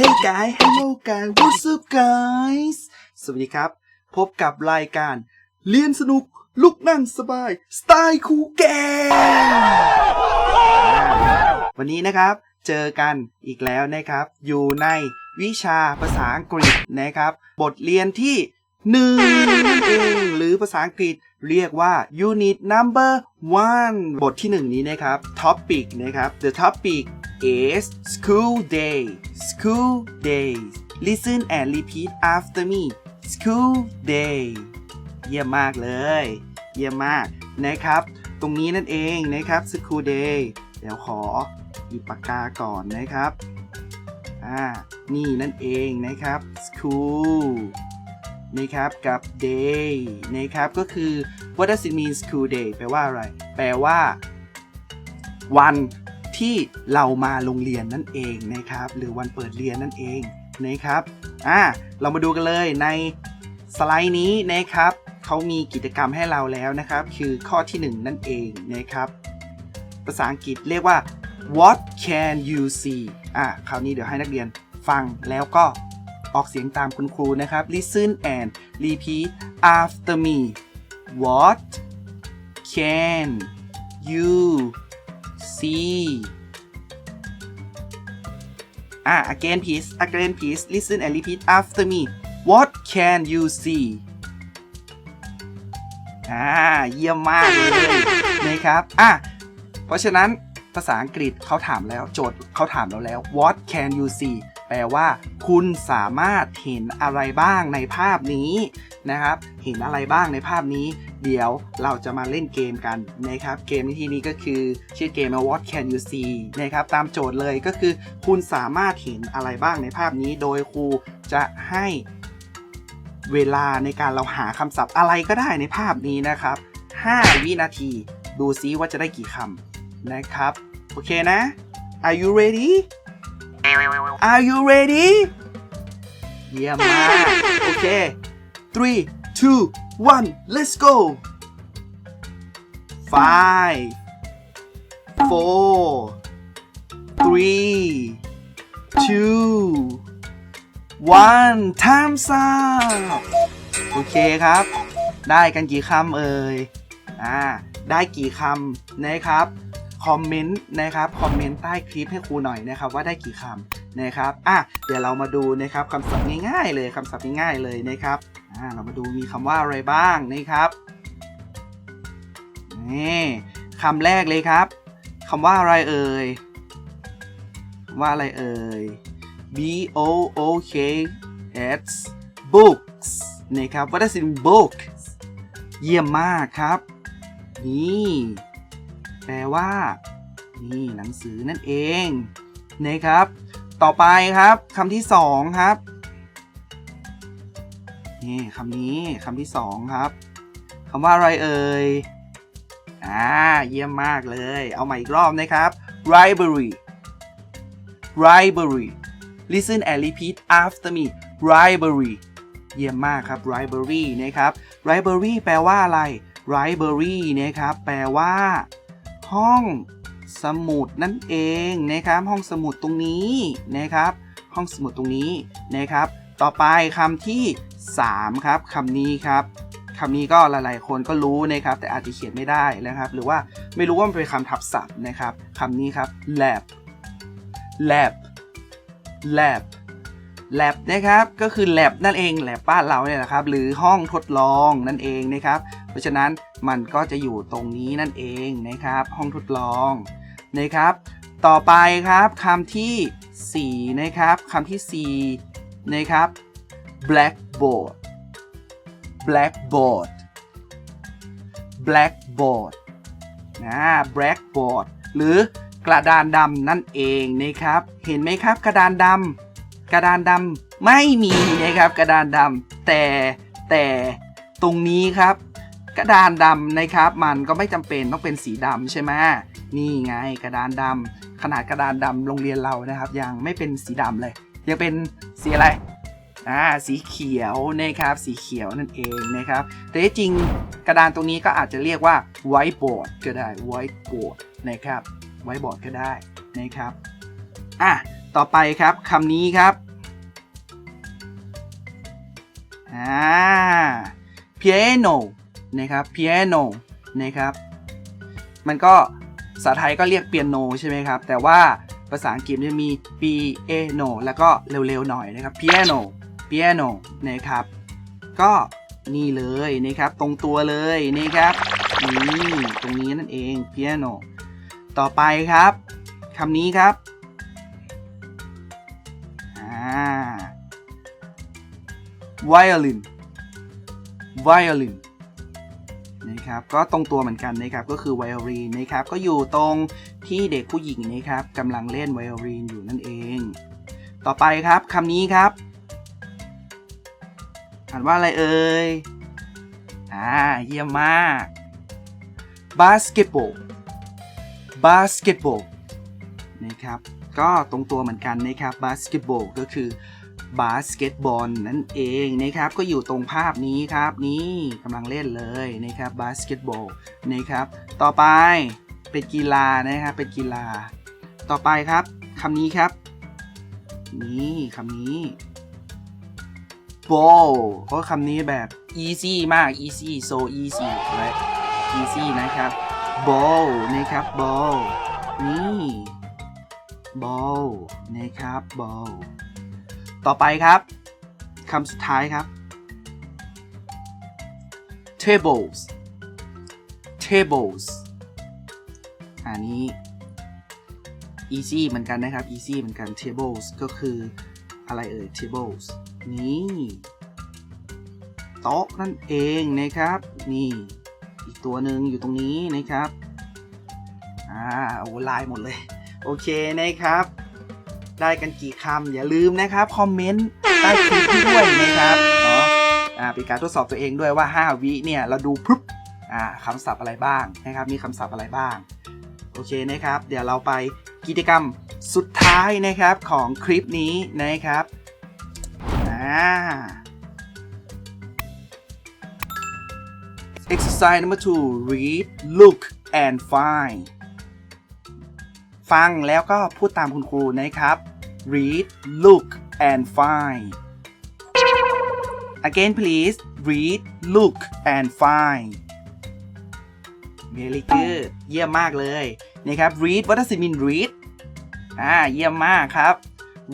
Hey guys hello guys what's up guys สวัสดีครับ พบกับรายการ เรียนสนุก ลุกนั่งสบาย สไตล์ครูแกวันนี้นะครับ เจอกันอีกแล้วนะครับ อยู่ในวิชาภาษาอังกฤษนะครับ บทเรียนที่หนึ่งเองหรือภาษาอังกฤษเรียกว่า unit number one บทที่หนึ่งนี้นะครับ topic นะครับ the topic is school day school day listen and repeat after me school day เยี่ยมมากเลย เยี่ยมมากนะครับ ตรงนี้นั่นเองนะครับ school day เดี๋ยวขอหยิบปากกาก่อนนะครับ อ่า นี่นั่นเองนะครับ school นะครับกับ day นะครับก็คือ what does it mean school day แปลว่าอะไร แปลว่า วัน ที่เรามาโรงเรียนนั่นเองนะครับ หรือวันเปิดเรียนนั่นเองนะครับอ่าเรามาดูกันเลยในสไลด์นี้นะครับเขามีกิจกรรมให้เราแล้วนะครับ คือข้อที่หนึ่งนั่นเองนะครับ ภาษาอังกฤษเรียกว่า what can you see อะคราวนี้เดี๋ยวให้นักเรียนฟังแล้วก็ออกเสียงตามคุณครูนะครับ listen and repeat after me what can you see อะ again please again please listen and repeat after me what can you see อ่า เยี่ยมมากเลยนะครับ อะ เพราะฉะนั้นภาษาอังกฤษเขาถามแล้วโจทย์เขาถามเราแล้ว what can you see แปลว่า คุณสามารถเห็นอะไรบ้างในภาพนี้นะครับ เห็นอะไรบ้างในภาพนี้ เดี๋ยวเราจะมาเล่นเกมกันนะครับเกมในที่นี้ก็คือชื่อเกมว่า what can you see นะครับตามโจทย์เลยก็คือ คุณสามารถเห็นอะไรบ้างในภาพนี้ โดยครูจะให้เวลาในการเราหาคำศัพท์อะไรก็ได้ในภาพนี้นะครับ 5 วินาที ดูซิว่าจะได้กี่คำนะครับ โอเคนะ Are you ready Are you ready เยี่ยมมาก โอเค three two one let's go five four three two one time's up โอเคครับ ได้กันกี่คำเอ่ย อ่า ได้กี่คำนะครับ คอมเมนต์นะครับ คอมเมนต์ใต้คลิปให้ครูหน่อยนะครับ ว่าได้กี่คำ นะครับอะเดี๋ยวเรามาดูนะครับคำศัพท์ง่ายๆ เลยคำศัพท์ง่ายๆเลยนะครับอ่าเรามาดูมีคำว่าอะไรบ้างนะครับนี่คำแรกเลยครับคำว่าอะไรเอ่ยว่าอะไรเอ่ย B O O K S books นะครับ What does it book เยี่ยมมากครับ นี่ แปลว่า นี่หนังสือนั่นเองนะครับ ต่อไปครับคำที่สองครับนี่คำนี้คำที่สองครับคำว่าอะไรเอ่ยอ่าเยี่ยมมากเลย เอาใหม่อีกรอบนะครับ library library listen and repeat after me library เยี่ยมมากครับ library นะครับ library แปลว่าอะไร library นะครับ แปลว่า ห้อง สมุดนั่นเองนะครับ ห้องสมุดตรงนี้นะครับ ห้องสมุดตรงนี้นะครับ ต่อไปคำที่ 3 ครับคำนี้ครับคำนี้ก็หลายๆ คนก็รู้นะครับ แต่อาจจะเขียนไม่ได้นะครับ หรือว่าไม่รู้ว่ามันเป็นคำทับศัพท์นะครับคำนี้ครับ lab lab lab lab นะครับ ก็คือ lab นั่นเอง lab บ้านเราเนี่ยแหละครับ หรือห้องทดลองนั่นเองนะครับ เพราะฉะนั้นมันก็จะอยู่ตรงนี้นั่นเองนะครับ ห้องทดลอง นะครับ ต่อไปครับคำที่ 4 นะครับคำที่ 4 นะครับ blackboard blackboard blackboard นะ blackboard หรือกระดานดำนั่นเองนะครับ เห็นไหมครับกระดานดำกระดานดำไม่มีนะครับกระดานดำแต่แต่ตรงนี้ครับ กระดานดำนะครับ มันก็ไม่จำเป็นต้องเป็นสีดำใช่ไหม นี่ไงกระดานดำ ขนาดกระดานดำโรงเรียนเรานะครับ ยังไม่เป็นสีดำเลย ยังเป็นสีอะไรอ่าสีเขียวนะครับสีเขียวนั่นเองนะครับ แต่จริงกระดานตรงนี้ก็อาจจะเรียกว่าไวท์บอร์ดก็ได้ไวท์บอร์ดนะครับไวท์บอร์ดก็ได้นะครับอะต่อไปครับคำนี้ครับอ่า piano นะครับ piano นะครับ มันก็ ภาษาไทยก็เรียกเปียโนใช่ไหมครับ แต่ว่าภาษาอังกฤษจะมี piano แล้วก็เร็วๆหน่อยนะครับ piano piano นะครับ ก็นี่เลยนะครับ ตรงตัวเลยนะครับนี่ตรงนี้นั่นเอง piano ต่อไปครับคำนี้ครับอ่า violin violin นะครับก็ตรงตัวเหมือนกันนะครับก็คือไวโอลินนะครับก็อยู่ตรงที่เด็กผู้หญิงนะครับกำลังเล่นไวโอลินอยู่นั่นเอง ต่อไปครับคำนี้ครับอ่านว่าอะไรเอ่ยอ่าเยี่ยมมาก basketball basketball นะครับก็ตรงตัวเหมือนกันนะครับ basketball ก็คือ บาสเกตบอลนั่นเองนะครับ ก็อยู่ตรงภาพนี้ครับนี่กำลังเล่นเลยนะครับบาสเกตบอลนะครับต่อไปเป็นกีฬานะครับเป็นกีฬา ต่อไปครับคำนี้ครับ นี่คำนี้ ball เพราะคำนี้แบบ easy มาก easy so easy right easy นะครับ ball นะครับ ball นี่ ball นะครับ ball ต่อไปครับคำสุดท้ายครับ tables tables อันนี้ easy เหมือนกันนะครับ easy เหมือนกัน tables ก็คืออะไรเอ่ย tables นี่โต๊ะนั่นเองนะครับ นี่ อีกตัวหนึ่งอยู่ตรงนี้นะครับ อ่าโอ้ลายหมดเลย โอเคนะครับ ได้กันกี่คำอย่าลืมนะครับคอมเมนต์ใต้คลิปด้วยนะครับเนาะอ่าเป็นการทดสอบตัวเองด้วยว่า 5 วิเนี่ยเราดูปุ๊บอ่าคำศัพท์อะไรบ้างนะครับมีคำศัพท์อะไรบ้าง โอเคนะครับ เดี๋ยวเราไปกิจกรรมสุดท้ายนะครับของคลิปนี้นะครับอ่า exercise number two read look and find ฟังแล้วก็พูดตามคุณครูนะครับ read look and find again please read look and find very good เยี่ยมมากเลยนะครับ read what does it mean read อ่าเยี่ยมมากครับ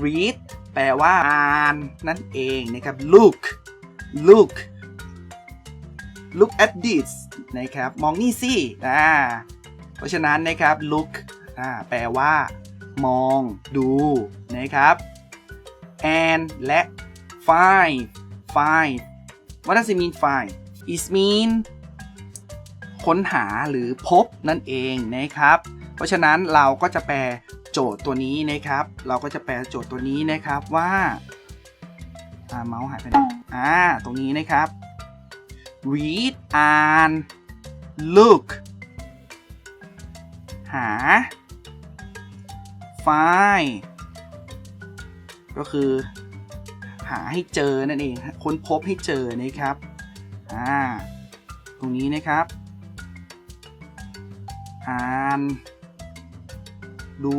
read แปลว่าอ่านนั่นเองนะครับ look look look at this นะครับ มองนี่สิอ่าเพราะฉะนั้นนะครับ look อ่าแปลว่า มอง ดูนะครับ and และ find find what does it mean find it mean ค้นหาหรือพบนั่นเองนะครับ เพราะฉะนั้นเราก็จะแปลโจทย์ตัวนี้นะครับ เราก็จะแปลโจทย์ตัวนี้นะครับว่าอ่าเมาส์หายไปไหนอ่าตรงนี้นะครับ read อ่าน look หา find ก็คือหาให้เจอนั่นเอง ค้นพบให้เจอนะครับ อ่า ตรงนี้นะครับ อ่าน ดู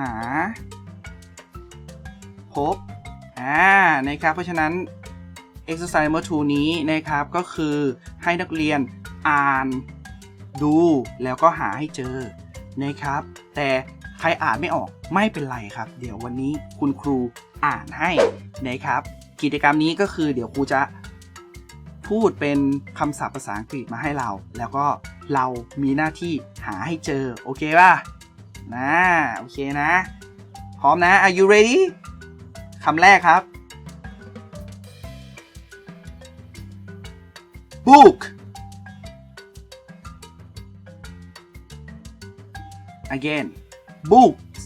หา พบ อ่า นะครับ เพราะฉะนั้น exercise number 2นี้นะครับ ก็คือให้นักเรียนอ่าน ดู แล้วก็หาให้เจอ นะครับ แต่ใครอ่านไม่ออกไม่เป็นไรครับ เดี๋ยววันนี้คุณครูอ่านให้นะครับ กิจกรรมนี้ก็คือเดี๋ยวครูจะพูดเป็นคำศัพท์ภาษาอังกฤษมาให้เรา แล้วก็เรามีหน้าที่หาให้เจอ โอเคป่ะนะโอเคนะ พร้อมนะ are you ready คำแรกครับ book again books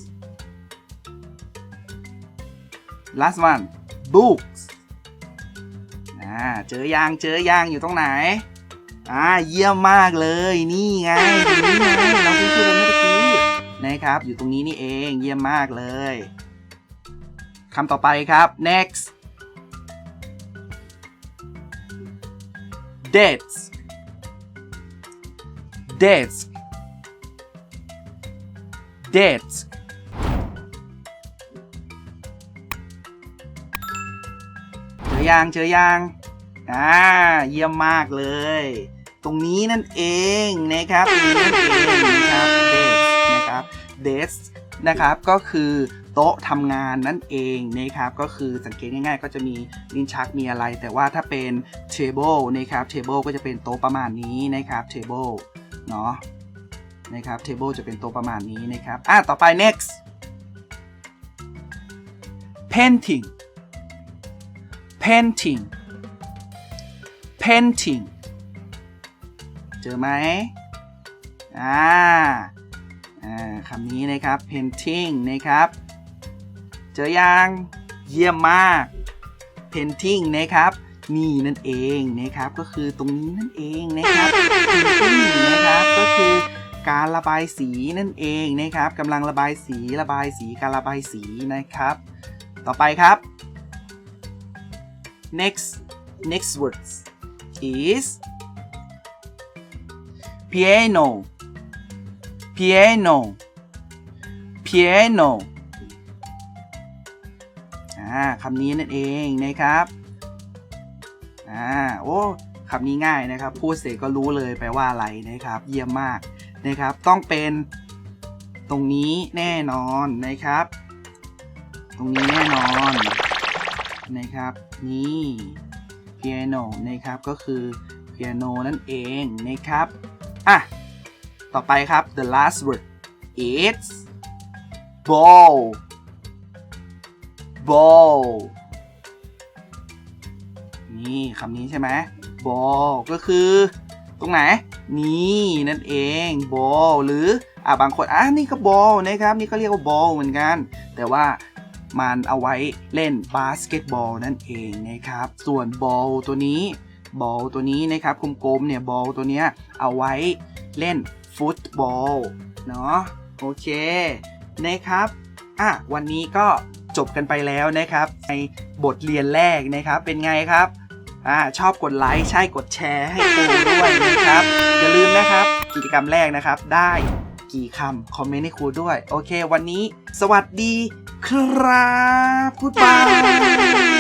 last one books อ่าเจอยางเจอยางอยู่ตรงไหน อ่าเยี่ยมมากเลยนี่ไงตรงนี้ไงเราเพิ่งพูดไปเมื่อกี้นะครับ อยู่ตรงนี้นี่เองเยี่ยมมากเลยคำต่อไปครับ next desk desk desk อยังเจอยังอ่าเยี่ยมมากเลย ตรงนี้นั่นเองนะครับตรงนี้นั่นเองนะครับ desk นะครับ desk นะครับก็คือโต๊ะทำงานนั่นเองนะครับก็คือสังเกตง่ายๆ ก็จะมีลิ้นชักมีอะไร แต่ว่าถ้าเป็น table นะครับ table ก็จะเป็นโต๊ะประมาณนี้นะครับ table เนาะ นะครับ table จะเป็นต๊ะประมาณนี้นะครับ อะ ต่อไป next painting painting painting เจอไหมอ่า อ่าคำนี้นะครับ painting นะครับ เจอยังเยี่ยมมาก painting นะครับนี่นั่นเองนะครับก็คือตรงนี้นั่นเองนะครับ painting นะครับก็คือ การระบายสีนั่นเองนะครับกำลังระบายสีระบายสีการระบายสีนะครับ ต่อไปครับ next next words is piano piano piano อ่าคำนี้นั่นเองนะครับ อ่า โอ้ คำนี้ง่ายนะครับ พูดเสร็จก็รู้เลยแปลว่าอะไรนะครับ เยี่ยมมากนะครับ ต้องเป็นตรงนี้แน่นอนนะครับ ตรงนี้แน่นอนนะครับ นี่ piano นนะครับก็คือ piano นั่นเองนะครับอะต่อไปครับ the last word is ball ball นี่คำนี้ใช่ไหม ball ก็คือ ตรงไหน นี่นั่นเอง ball หรืออะบางคนอะนี่ก็ ball นะครับ นี่ก็เรียกว่า ball เหมือนกัน แต่ว่ามันเอาไว้เล่นบาสเกตบอลนั่นเองนะครับ ส่วนบอลตัวนี้บอลตัวนี้นะครับกลมๆเนี่ยบอลตัวเนี้ยเอาไว้เล่นฟุตบอลเนาะโอเคนะครับอะวันนี้ก็จบกันไปแล้วนะครับ ในบทเรียนแรกนะครับเป็นไงครับ อ่าชอบกดไลค์ใช่กดแชร์ให้ครูด้วยนะครับ อย่าลืมนะครับ กิจกรรมแรกนะครับ ได้กี่คำคอมเมนต์ให้ครูด้วย โอเค วันนี้ สวัสดีครับพูดบา